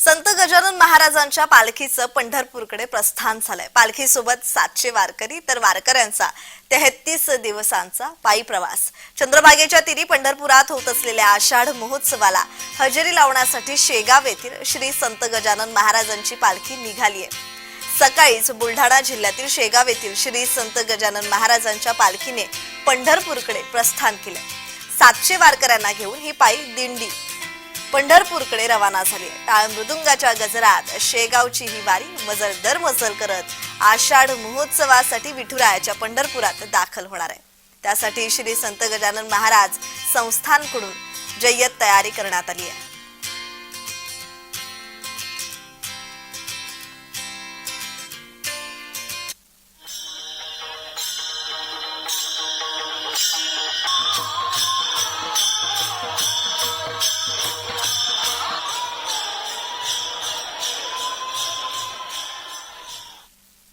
संत गजानन महाराजांच्या पालखीचं पंढरपूरकडे प्रस्थान झालंय. पालखीसोबत सातशे वारकरी तर वारकऱ्यांचा तेहतीस दिवसांचा पायी प्रवास. चंद्रभागेच्या तिरी पंढरपुरात होत असलेल्या आषाढ महोत्सवाला हजेरी लावण्यासाठी शेगाव येथील श्री संत गजानन महाराजांची पालखी निघालीय. सकाळीच बुलढाणा जिल्ह्यातील शेगाव येथील श्री संत गजानन महाराजांच्या पालखीने पंढरपूरकडे प्रस्थान केले सातशे वारकऱ्यांना घेऊन ही पायी दिंडी पंढरपूरकडे रवाना झाली. टाळ मृदुंगाच्या गजरात शेगावची ही वारी मजल दर मजल करत आषाढ महोत्सवासाठी विठुरायाच्या पंढरपुरात दाखल होणार आहे. त्यासाठी श्री संत गजानन महाराज संस्थानकडून जय्यत तयारी करण्यात आली आहे.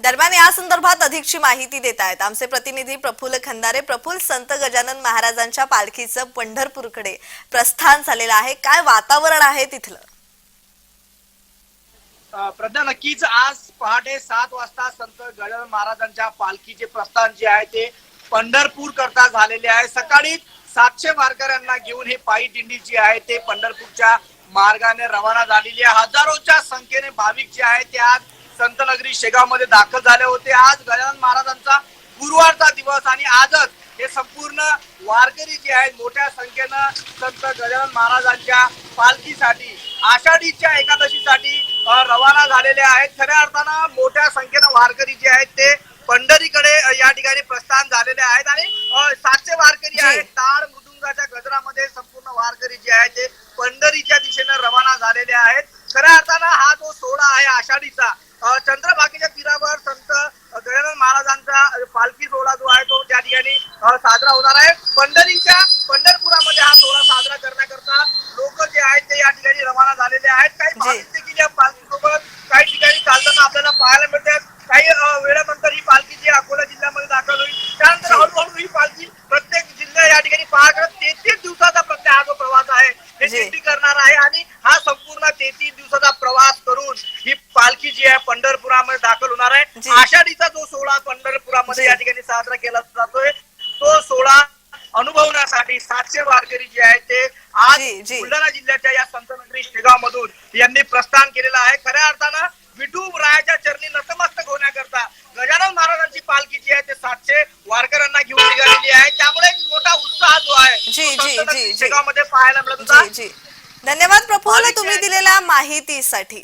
दरम्यान या संदर्भात अधिकची माहिती देत आहेत आमचे प्रतिनिधी प्रफुल्ल खंदारे प्रफुल्ल संत गजानन महाराजांच्या पालखीचं पंढरपूरकडे प्रस्थान झालेलं आहे. काय वातावरण आहे तिथलं? अ, प्रज्ञा नक्कीच आज पहाटे सात वाजता संत गजानन महाराजांच्या पालखीचे प्रस्थान जे आहे ते पंढरपूर करता झालेले आहे. सकाळी सातशे वारकऱ्यांना घेऊन हे पायी दिंडी जी आहे ते पंढरपूरच्या मार्गाने रवाना झालेली आहे. हजारोच्या संख्येने भाविक जे आहे ते आज संत नगरी शेगावमध्ये दाखल झाले होते. आज गजानन महाराजांचा गुरुवारचा दिवस आणि आजच हे संपूर्ण वारकरी जे आहेत मोठ्या संख्येनं संत गजानन महाराजांच्या पालखीसाठी आषाढीच्या एकादशीसाठी रवाना झालेले आहेत. खऱ्या अर्थानं मोठ्या संख्येनं वारकरी जे आहेत ते पंढरीकडे या ठिकाणी प्रस्थान झालेले आहेत. आणि सातशे वारकरी. आहेत. टाळ मृदुंगाच्या गजरामध्ये संपूर्ण वारकरी जे आहेत ते पंढरीच्या दिशेने रवाना झालेले आहेत. खऱ्या अर्थानं हा जो सोहळा आहे आषाढीचा चंद्रभागेच्या तीरावर संत गजानन महाराजांचा पालखी सोहळा जो आहे तो त्या ठिकाणी साजरा होणार आहे. पंढरीच्या करणार आहे आणि हा संपूर्ण तेहतीस दिवसाचा प्रवास करून ही पालखी जी आहे पंढरपुरामध्ये दाखल होणार. आहे आषाढीचा जो सोहळा पंढरपुरामध्ये. या ठिकाणी साजरा केला जातोय तो सोहळा अनुभवण्यासाठी सातशे वारकरी जे आहेत ते आज. बुलढाणा जिल्ह्याच्या या संतनगरी शेगाव मधून यांनी प्रस्थान केलेलं आहे खऱ्या अर्थानं विठू रायाच्या चरणी नतमस्तक होण्याकरता गजानन महाराजांची पालखी जी आहे ते सातशे वारकऱ्यांना घेऊन निघालेली आहे त्यामुळे एक मोठा उत्साह जो आहे जी. शेगावमध्ये पाहायला मिळत होता धन्यवाद प्रफुल्ल तुम्ही. दिलेल्या माहितीसाठी